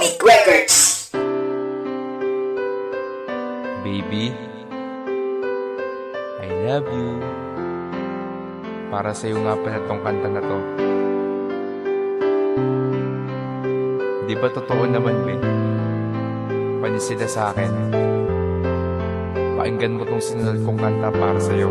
Comic Records. Baby, I love you. Para sa'yo nga pala tong kanta na to. Di ba totoo naman, be? Panis sila sa akin. Pakinggan mo tong sinunod kong kanta para sa'yo.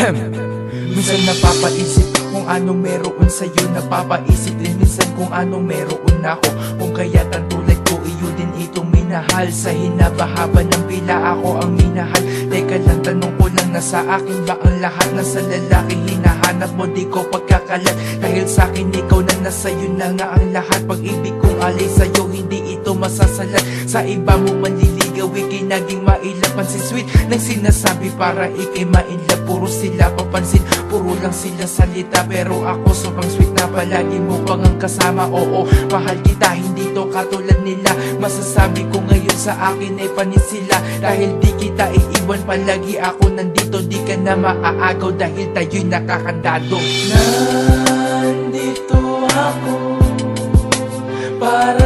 Minsan napapaisip kung anong meron sa'yo. Napapaisip din minsan kung anong meron ako. Kung kaya't ang tulad ko iyo din itong minahal. Sa hinabahaba ng pila ako ang minahal. Teka lang tanong ko lang nasa akin ba ang lahat? Nasa lalaki hinahanap mo di ko pagkakalat. Dahil sa akin ikaw na nasa yun na nga ang lahat. Pag-ibig kong alay sa'yo hindi ito masasalat. Sa iba mo manliligaw ikay naging mailapan Si sweet. Nang sinasabi para ikay mailap Puro sila papansin, puro lang sila salita Pero ako sobrang sweet na palagi mo pang ang kasama. Oo, mahal kita, hindi to katulad nila. Masasabi ko ngayon sa akin ay panis sila. Dahil di kita iiwan palagi ako nandito. Di ka na maaagaw dahil tayo'y nakakandado. Nandito ako para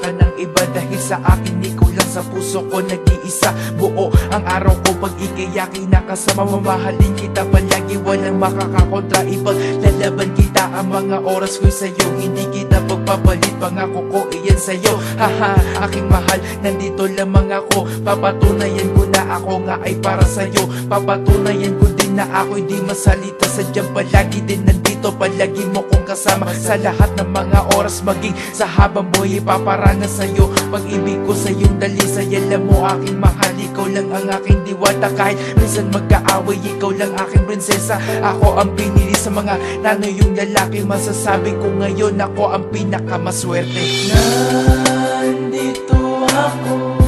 ka ng iba Dahil sa akin ikaw lang sa puso ko nag-iisa. Buo ang araw ko pag ikayaki nakasama Mamahalin kita palagi. Walang makakakontra Ipag lalaban kita. Ang mga oras ko'y sa'yo Hindi kita pagpapalit. Pangako ko iyan sa'yo. Haha aking mahal nandito lamang ako. Papatunayan ko na ako nga ay para sa'yo. Papatunayan ko din na ako'y di masalita. Sadyang palagi din nandito Palagi mo kong kasama. Sa lahat ng mga oras Maging sa habang buhay Ipaparana sa'yo. Pag-ibig ko sa iyong dali Sayala mo aking mahal. Ikaw lang ang aking diwata. Kahit minsan magkaaway Ikaw lang aking prinsesa. Ako ang pinili sa mga nanay yung lalaki. Masasabi ko ngayon Ako ang pinakamaswerte. Nandito ako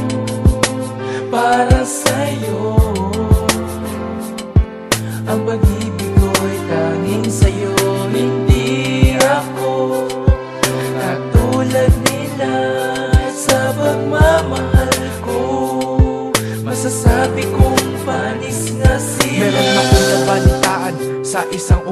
Meron akong nabalitaan sa isang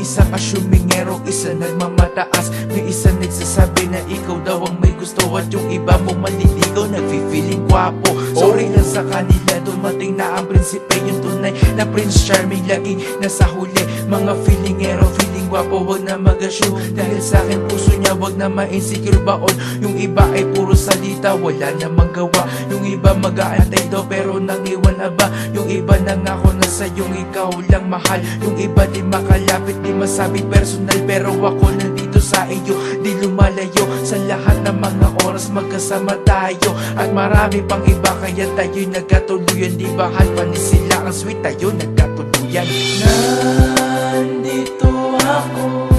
ungasi Isang asyumingero, isa nagmamataas. May isa nagsasabi na ikaw daw ang may gusto At yung iba mo maliligaw, nagfi-feeling gwapo. Sorry lang sa kanila, dumating na ang prinsipe. Yung tunay na Prince Charming Laging nasa huli, mga feelingero Feeling gwapo, wag na mag-assume. Dahil sa akin puso niya, wag na ma-insecure baon Yung iba ay puro salita, wala namang gawa. Yung iba mag-aantay daw, pero nang iwan na ba? Yung iba nangako na sa yung ikaw lang mahal. Yung iba di makalapit, di masabi personal. Pero ako nandito sa iyo, di lumalayo. Sa lahat ng mga oras magkasama tayo. At marami pang iba kaya tayo'y nagkatuluyan. Di bahal pa ni sila? Ang sweet tayo nagkatuluyan. Nandito ako.